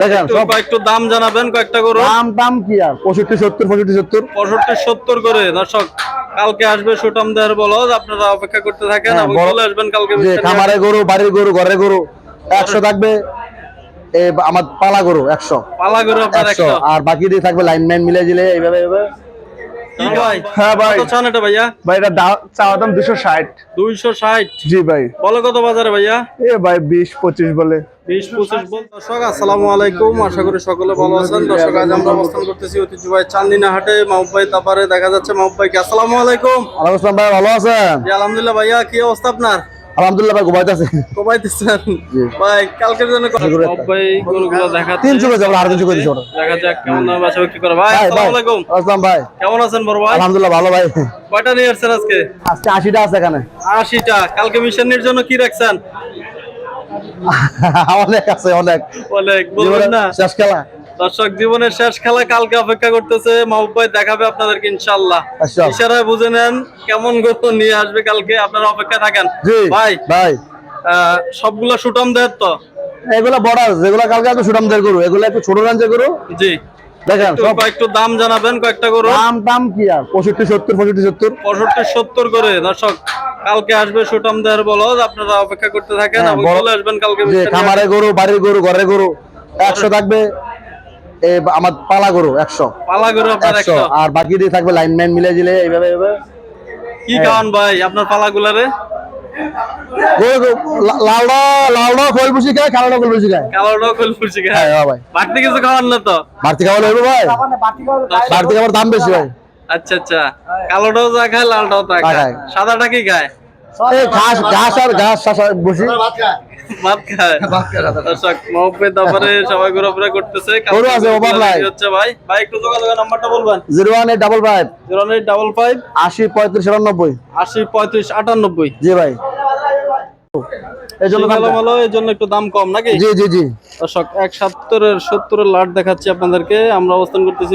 দেখেন একটু দাম জানাবেন কয়েকটা গরু। দাম দাম কি আর? পঁয়ষট্টি সত্তর পঁয়ষট্টি সত্তর। পঁয়ষট্টি সত্তর করে। দর্শক কালকে আসবে সুটাম দেওয়ার বলদ আপনারা অপেক্ষা করতে থাকেন এবং বড়- চলে আসবেন কালকে খামারে গরু বাড়ির গরু গরু একশো থাকবে। আমার পালা গরু একশো। পালা গরু একশো। আর বাকি দিয়ে থাকবে লাইন ম্যান মিলে জিলে এইভাবে হ্যাঁ ভাই। চান এটা ভাইয়া? ভাই এটা চাওয়া দাম দুশো ষাট। দুইশো ষাট। জি ভাই। বলো কত বাজারে ভাইয়া? এ ভাই বিশ পঁচিশ বলে। বিশ পঁচিশ বল। দর্শক আসসালামু আলাইকুম। আশা করি সকলে ভালো আছেন। দর্শক আজ আমরা অবস্থান করতেছি ঐতিহ্যবাহী চান্দিনা হাটে দেখা যাচ্ছে আসসালামু আলাইকুম। আলাইকুম ভাই ভালো আছেন? আলহামদুলিল্লাহ ভাইয়া কি অবস্থা আপনার? আলহামদুলিল্লাহ ভাই ভাই কালকের জন্য কথা গরু মাহবুব ভাই গরুগুলো দেখাচ্ছে। তিনশো করে যাব আর তিনশো করে ওটা দেখা যাক কেমন দামে বাসা বিক্রি করে। ভাই ভাই ভাই আসসালামু আলাইকুম আসসালাম ভাই। কেমন আছেন বড় ভাই? আলহামদুলিল্লাহ ভালো ভাই। কয়টা নিয়ে আসছেন আজকে? আজকে আশিটা আছে এখানে। আশিটা। কালকে মিশনের জন্য কি রাখছেন? অনেক আছে অনেক। অনেক বলবেন না। শেষ খেলা। দর্শক জীবনের শেষ খেলা কালকে অপেক্ষা করতেছে। মাহবুব ভাই দেখাবে আপনাদেরকে ইনশাল্লাহ আচ্ছা। ইশারায় বুঝে নেন কেমন গরু নিয়ে আসবে কালকে। আপনারা অপেক্ষা থাকেন। ভাই ভাই। সবগুলা সুটাম দেয় তো? এগুলা বড় যেগুলা কালকে একটু সুটাম দের গরু। এগুলা একটু ছোট রাঞ্জের গরু। জি। দেখেন একটু সব কয়েকটু দাম জানাবেন কয়েকটা গরু। দাম দাম কি আর? পঁয়ষট্টি সত্তর পঁয়ষট্টি সত্তর। পঁয়ষট্টি সত্তর করে দর্শক। কালকে আসবে সুটাম বলদ আপনারা অপেক্ষা করতে থাকেন হ্যাঁ, চলে আসবেন কালকে খামারে গরু বাড়ির গরু ঘরের গরু একশো থাকবে আমার পালা গরু একশো। পালা গরু আপনার একশো আর বাকি দিয়ে থাকবে লাইন ম্যান মিলে জিলে এইভাবে এইভাবে। কি খাওয়ান ভাই আপনার পালা গুলারে লাউডা লাউডা ফল বুঝি খায় ফল বুঝি খায়। হ্যাঁ হ্যাঁ ভাই। বাড়তি কিছু খাওয়ান না তো? বাড়তি লাগবে ভাই? বাড়তি খাবার দাম বেশি ভাই। আচ্ছা আচ্ছা। কালোটাও যা খায় লালটাও তা খায়। সাদাটা কি খায়? ঘাস ঘাস আর ঘাস আর বসি ভাত খায়। দর্শক মহব্বত তারপরে সবাই ঘোরাফেরা করতেছে। গরু আছে, অভাব নাই। হচ্ছে ভাই? ভাই একটু যোগাযোগের নাম্বারটা বলবেন। Zero one eight double five. Zero eight double five. আশি পঁয়ত্রিশ সাতানব্বই আশি পঁয়ত্রিশ আটানব্বই। জি ভাই। জন্য ভালো দামটা- ভালো এই জন্য একটু দাম কম নাকি? জি জি জি। দর্শক এক সত্তরের সত্তরের লাট দেখাচ্ছি আপনাদেরকে। আমরা অবস্থান করতেছি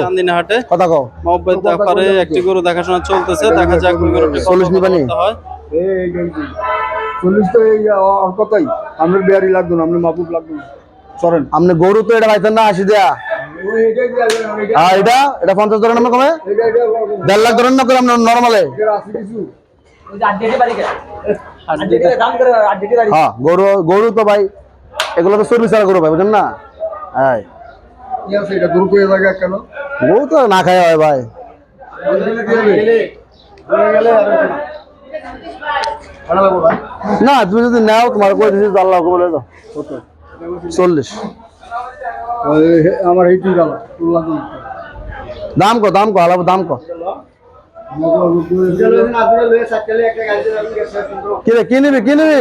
চান্দিনা হাটে। কথা কও। মহব্বত ব্যাপারে একটি গরু দেখাশোনা চলতেছে। দেখা যাক ওই গরুটি চল্লিশ নিবানি? হয়। চল্লিশ তো আর কতই? আমরা বিয়ারি লাগতো না আমরা মাপুক লাগতো না। সরেন আপনি গরু তো এটা পাইতেন না আশি দেয়া। এটা? এটা পঞ্চাশ ধরেন কমে? দেড় লাখ ধরেন না করে আপনার নর্মালে? হ্যাঁ গরু গরু তো ভাই এগুলো তো চর্বি ছাড়া গরু ভাই বুঝেন না? হ্যাঁ এটা দূর করে জায়গা কেন? গরু তো না খায় হয় ভাই। না? তুমি যদি নাও তোমার দিছি তো আল্লাহ বলে দাও। চল্লিশ। আমার দাম কো দাম কো আলাপ দাম কো। কি নিবি নিবি?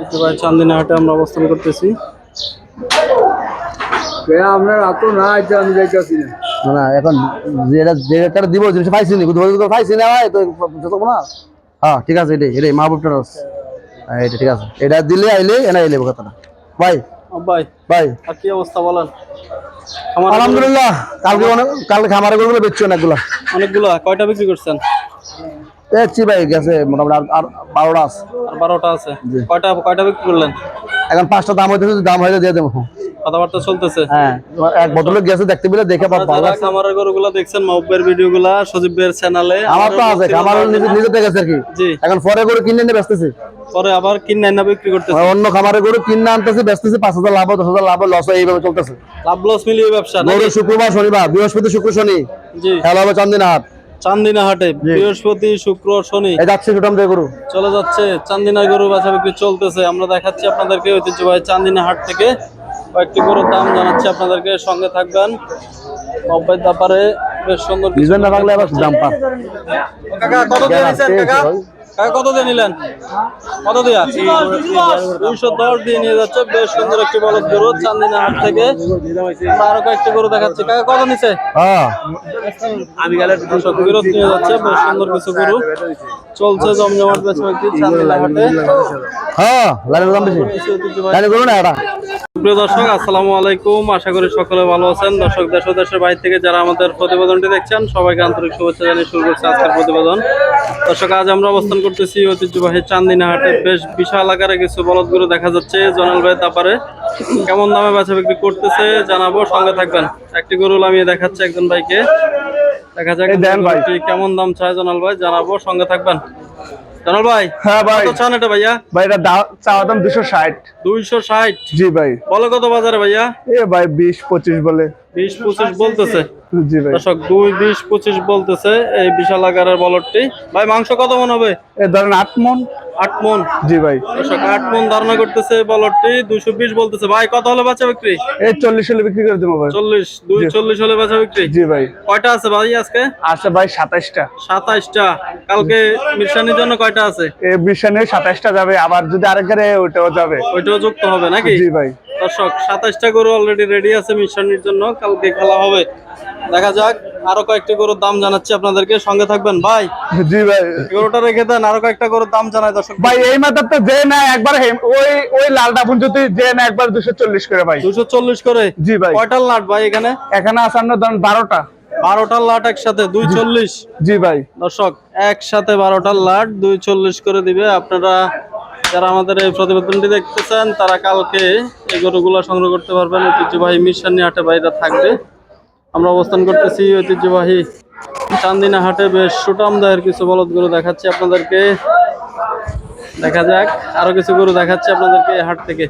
কথাবার্তা চান্দিনা হাটে আমরা অবস্থান করতেছি। আপনার এত না এটা আমি যাইতেছি না। না না এখন যেটা যেটা দিব জিনিস পাইছি নি কিন্তু পাইছি না ভাই তো না। হ্যাঁ ঠিক আছে এটাই এটাই মাহবুব এটা ঠিক আছে। এটা দিলে আইলে এনা আইলে কথাটা। ভাই। ভাই। কি অবস্থা বলেন? আমার আলহামদুলিল্লাহ কালকে অনেক কালকে খামারে গরুগুলো বেচছি অনেকগুলো। অনেকগুলা কয়টা বিক্রি করছেন? বেচছি ভাই গেছে মোটামুটি আর- আর বারোটা আছে। আর বারোটা আছে। কয়টা কয়টা বিক্রি করলেন? এখন পাঁচটা দাম হইতেছে দাম হয়ে যায় দিয়ে দেবো। কথাবার্তা চলতেছে। হ্যাঁ এক বদলে গেছে দেখতে পেলে দেখে ভালো লাগছে। খামারের গরুগুলা দেখছেন মাহবের ভিডিও গুলা চ্যানেলে আমার তো আছে আমার নিজে নিজে দেখেছে আর কি। এখন পরে গরু কিনে নিয়ে ব্যস্তেছি পরে আবার কিনে না বিক্রি করতেছে। অন্য খামারে গরু কিনে আনতেছি ব্যস্তেছি পাঁচ হাজার লাভ দশ হাজার লাভ লস এইভাবে চলতেছে। লাভ লস মিলিয়ে ব্যবসা গরু শুক্রবার শনিবার বৃহস্পতি শুক্র শনি। জি। খেলা হবে চান্দিনাহাট চান্দিনা হাটে বৃহস্পতি শুক্র শনি। যাচ্ছে গরু। চলে যাচ্ছে চান্দিনা গরু বাছা বিক্রি চলতেছে। আমরা দেখাচ্ছি আপনাদেরকে ঐতিহ্যবাহী চান্দিনাহাট থেকে কয়েকটি গরুর দাম জানাচ্ছি আপনাদেরকে। সঙ্গে থাকবেন। ব্যাপারে বেশ সুন্দর দাম পান কাকা কত দিয়েছেন কাকা? কত দিয়ে নিলেন? কত দিয়া? দুইশো দশ দিয়ে নিয়ে যাচ্ছে। বেশ সুন্দর একটি বলদ গরু চান্দিনা হাট থেকে। আরও কয়েকটি গরু দেখাচ্ছি। কাকা কত নিছে? হ্যাঁ। আমি গেলে বিরোধ নিয়ে যাচ্ছে। বেশ সুন্দর কিছু গরু। চলছে জমজমাট বেশ ব্যক্তি চান্দিনা হাটে। হ্যাঁ না প্রিয় দর্শক আসসালামু আলাইকুম। আশা করি সকলে ভালো আছেন। দর্শক দেশ ও দেশের বাইরে থেকে যারা আমাদের প্রতিবেদনটি দেখছেন সবাইকে আন্তরিক শুভেচ্ছা জানিয়ে শুরু করছে আজকের প্রতিবেদন। দর্শক আজ আমরা অবস্থান করতেছি ঐতিহ্যবাহী চান্দিনা হাটে বেশ বিশাল আকারে কিছু বলদগুলো দেখা যাচ্ছে জনাল ভাই তাপারে কেমন দামে বেচা বিক্রি করতেছে জানাব। সঙ্গে থাকবেন একটি গরু নামিয়ে দেখাচ্ছে একজন ভাইকে। দেখা যাক কেমন দাম চায় জনাল ভাই জানাব। সঙ্গে থাকবেন। জনাল ভাই হ্যাঁ ভাই। কত চান এটা ভাইয়া? ভাই এটা চাওয়া দাম দুশো ষাট। দুইশো ষাট? জি ভাই। বলো কত বাজারে ভাইয়া? এ ভাই বিশ পঁচিশ বলে। বিশ পঁচিশ বলতেছে। জি ভাই। দর্শক দুই বিশ পঁচিশ বলতেছে এই বিশাল আকারের বলটটি ভাই মাংস কত মন হবে? এ ধরেন আট মন। আট মন। জি ভাই। আট মন ধারণা করতেছে বলরটি দুইশো বিশ বলতেছে। ভাই কত হলে বাচ্চা বিক্রি? এই চল্লিশ হলে বিক্রি করে দেবো ভাই। চল্লিশ দুই চল্লিশ হলে বাচ্চা বিক্রি? জি ভাই। কয়টা আছে ভাই আজকে? আচ্ছা ভাই সাতাইশটা। সাতাইশটা। কালকে মিশানির জন্য কয়টা আছে? এ বিশানে সাতাইশটা যাবে আবার যদি আরেক গাড়ি ওটাও যাবে। ওইটাও যুক্ত হবে নাকি? জি ভাই। দর্শক সাতাইশটা গরু অলরেডি রেডি আছে মিশানির জন্য। কালকে খেলা হবে। দেখা যাক। আরও কয়েকটি গরুর দাম জানাচ্ছি আপনাদেরকে সঙ্গে থাকবেন। ভাই জি ভাই। গরুটা রেখে দেন আরও কয়েকটা গরুর দাম জানায় দর্শক। ভাই এই মাথার তো যে না একবার ওই ওই লালটা যদি যে না একবার দুশো চল্লিশ করে ভাই। দুশো চল্লিশ করে? জি ভাই। কয়টার লাট ভাই এখানে? এখানে আসান্ন ধরেন বারোটা। বারোটার লাট একসাথে দুই চল্লিশ? জি ভাই। দর্শক একসাথে বারোটার লাট দুই চল্লিশ করে দিবে। আপনারা যারা আমাদের এই প্রতিবেদনটি দেখতেছেন তারা কালকে এই গরুগুলো সংগ্রহ করতে পারবেন। ঐতিহ্যবাহী মিশানি হাটে বাইরে থাকবে। আমরা অবস্থান করতেছি ঐতিহ্যবাহী চান্দিনা হাটে। বেশ সুটাম দায়ের কিছু বলদ গরু দেখাচ্ছি আপনাদেরকে। দেখা যাক আরও কিছু গরু দেখাচ্ছি আপনাদেরকে হাট থেকে।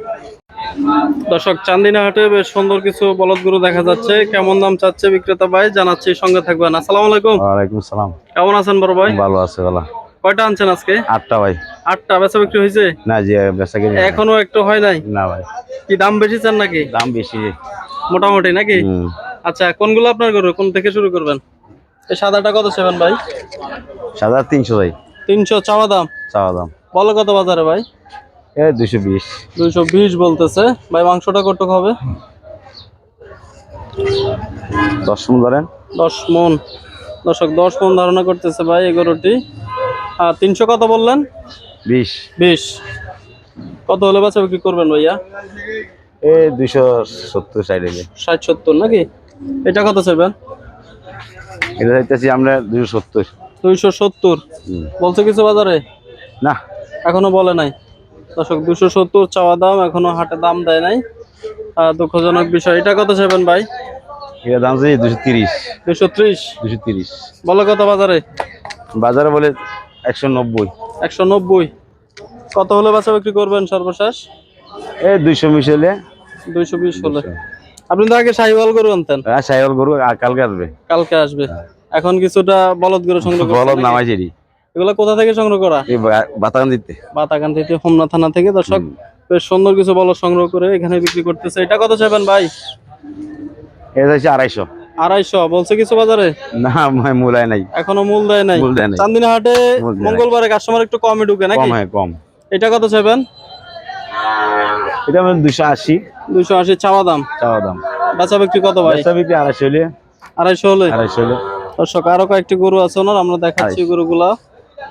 দর্শক চান্দিনা হাটে বেশ সুন্দর কিছু বলদ গরু দেখা যাচ্ছে। কেমন দাম চাচ্ছে বিক্রেতা ভাই? জানাচ্ছি সঙ্গে থাকবেন। আসসালামু আলাইকুম। ওয়ালাইকুম সালাম। কেমন আছেন বড় ভাই? ভালো আছে ভালো। কয়টা আনছেন আজকে? আটটা ভাই। আটটা। বেচা বিক্রি হয়েছে? না যে বেচা কিনি। এখনও একটু হয় নাই? না ভাই। কি দাম বেশি চান নাকি? দাম বেশি। মোটামুটি নাকি? আচ্ছা কোনগুলো আপনার গরু? কোন থেকে শুরু করবেন? এই সাদাটা কত সেভেন ভাই? সাদা তিনশো ভাই। তিনশো চাওয়া দাম? চাওয়া দাম। বলো কত বাজারে ভাই? এ দুশো বিশ। দুইশো বিশ বলতেছে। ভাই মাংসটা কটুক হবে? দশ মন ধরেন। দশ মন। দর্শক দশ মন ধারণা করতেছে ভাই এই গরুটি। আর তিনশো কত বললেন? বিশ। বিশ। কত হলে বাচ্চা বিক্রি করবেন ভাইয়া? এ দুশো সত্তর সাইডে ষাট সত্তর নাকি? এটা কত চাইবেন এটা চাইতেছি আমরা সত্তর। দুইশো সত্তর। বলছে কিছু বাজারে? না। এখনও বলে নাই। দর্শক দুশো সত্তর চাওয়া দাম এখনও হাটে দাম দেয় নাই। দুঃখজনক বিষয়। এটা কত চাইবেন ভাই? এটা দাম চাই দুশো তিরিশ। দুশো ত্রিশ? দুশো তিরিশ। বলো কত বাজারে? বাজারে বলে একশো নব্বই। একশো নব্বই। কত হলে বাচ্চা বিক্রি করবেন সর্বশেষ? এ দুইশো মিশলে। দুইশো বিশ হলে। আপনি তো আগে শাহিওয়াল গরু আনতেন। হ্যাঁ সাইকেল গরু কালকে আসবে। কালকে আসবে। এখন কিছুটা বলদ গরু সংগ্রহ বলদ? নামাইছেরি। এগুলো কোথা থেকে সংগ্রহ করা? এই বাতান দিতে বাতাকান হোমনা থানা থেকে। দর্শক বেশ সুন্দর কিছু বলদ সংগ্রহ করে এখানে বিক্রি করতেছে। এটা কত চাইবেন ভাই? এটা হচ্ছে আড়াইশো। আড়াইশো। বলছে কিছু বাজারে? না মূলায় নাই। এখনও মূল দেয় নাই। মূল চান্দিনা হাটে মূল দেয় নাই। মঙ্গলবারে কাস্টমার একটু কমে ঢুকে নাকি? কম কম। এটা কত চাইবেন? এটা দুশো আশি। দুইশো আশি চাওয়া দাম? চাওয়া দাম। বেচা বিক্রি কত ভাই? ব্যবসা বিক্রি আড়াইশো হলে। আড়াইশো হলে? আড়াইশো হলে। দর্শক আরও কয়েকটি গরু আছে ওনার আমরা দেখাচ্ছি গরুগুলা।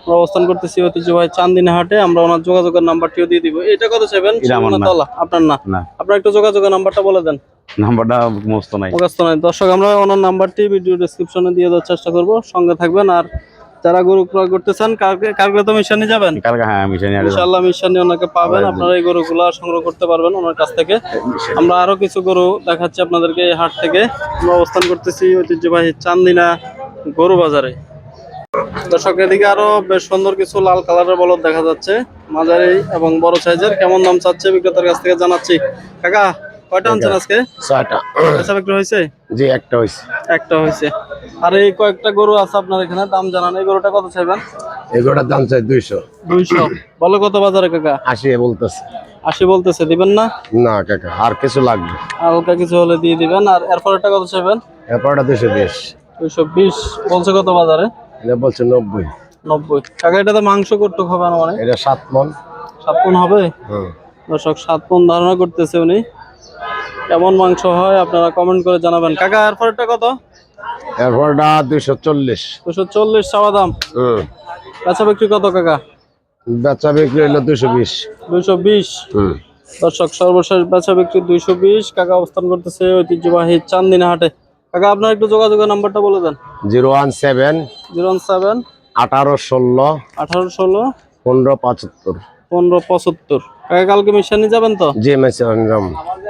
আমরা অবস্থান করতেছি ঐতিহ্যবাহী চান্দিনা হাটে আমরা ওনার যোগাযোগের নাম্বারটিও দিয়ে দিব। এটা কত চাইবেন এটা আমার না। তলা আপনার না? আপনার একটু যোগাযোগের নাম্বারটা বলে দেন। নাম্বারটা মস্ত নাই। মুখস্থ নাই। দর্শক আমরা ওনার নাম্বারটি ভিডিও ডেসক্রিপশনে দিয়ে দেওয়ার চেষ্টা করব। সঙ্গে থাকবেন আর যারা গরু ক্রয় করতে চান কালকে তো মিশনে যাবেন? কালকে হ্যাঁ মিশানি ইনশাআল্লাহ মিশনে ওনাকে পাবেন আপনারা এই গরুগুলো সংগ্রহ করতে পারবেন ওনার কাছ থেকে। আমরা আরও কিছু গরু দেখাচ্ছি আপনাদেরকে এই হাট থেকে। আমরা অবস্থান করতেছি ঐতিহ্যবাহী চান্দিনা গরু বাজারে। দর্শক এদিকে আরও বেশ সুন্দর কিছু লাল কালারের বলদ দেখা যাচ্ছে মাঝারি এবং বড় সাইজের। কেমন দাম চাচ্ছে বিক্রেতার কাছ থেকে জানাচ্ছি। কাকা কয়টা আনছেন আজকে? ছয়টা। বেচা বিক্রি হয়েছে? জি একটা হয়েছে। একটা হয়েছে। আর এই কয়েকটা গরু আছে আপনার এখানে দাম জানান। এই গরুটা কত চাইবেন? এই গরুটার দাম চাই দুইশো। দুইশো। বলো কত বাজারে কাকা? আশি বলতেছে। আশি বলতেছে দিবেন না? না কাকা আর কিছু লাগবে। হালকা কিছু হলে দিয়ে দিবেন। আর এরপরেরটা কত চাইবেন? এরপরটা দুশো বিশ। দুইশো বিশ। বলছে কত বাজারে? এটা বলছে নব্বই। নব্বই। কাকা এটা তো মাংস করতে হবে না মানে এটা সাত মন। সাত পন হবে? হুম। দর্শক সাত পন ধারণা করতেছে উনি। কেমন মাংস হয় আপনারা কমেন্ট করে জানাবেন। কাকা এরপরটা কত? এরপরটা দুইশো চল্লিশ। দুশো চল্লিশ চাওয়া দাম। হুম। বেচা বিক্রি কত কাকা? বেচা বিক্রি হলো দুইশো বিশ। দুইশো বিশ। হুম। দর্শক সর্বশেষ বেচা বিক্রি দুইশো বিশ। কাকা অবস্থান করতেছে ঐতিহ্যবাহী চান্দিনা হাটে। কাকা আপনার একটু যোগাযোগের নাম্বারটা বলে দেন। Zero one seven zero one seven আঠারো ষোলো আঠারো ষোলো পনেরো পঁচাত্তর। পনেরো পঁচাত্তর। কালকে মিশানি যাবেন তো? জি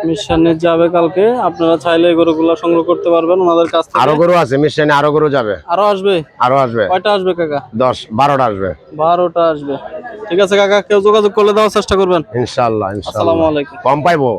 মিশানি যাবে কালকে। আপনারা চাইলে এই গরুগুলো সংগ্রহ করতে পারবেন ওনাদের কাছ আরও থেকে গরু আছে মিশানি আরও গরু যাবে। আরও আসবে? আরও আসবে। কয়টা আসবে কাকা? দশ বারোটা আসবে। বারোটা আসবে। ঠিক আছে কাকা কেউ যোগাযোগ করলে দেওয়ার চেষ্টা করবেন। ইনশাল্লাহ ইনশাল্লাহ। আসসালামু আলাইকুম। কম পাইবো।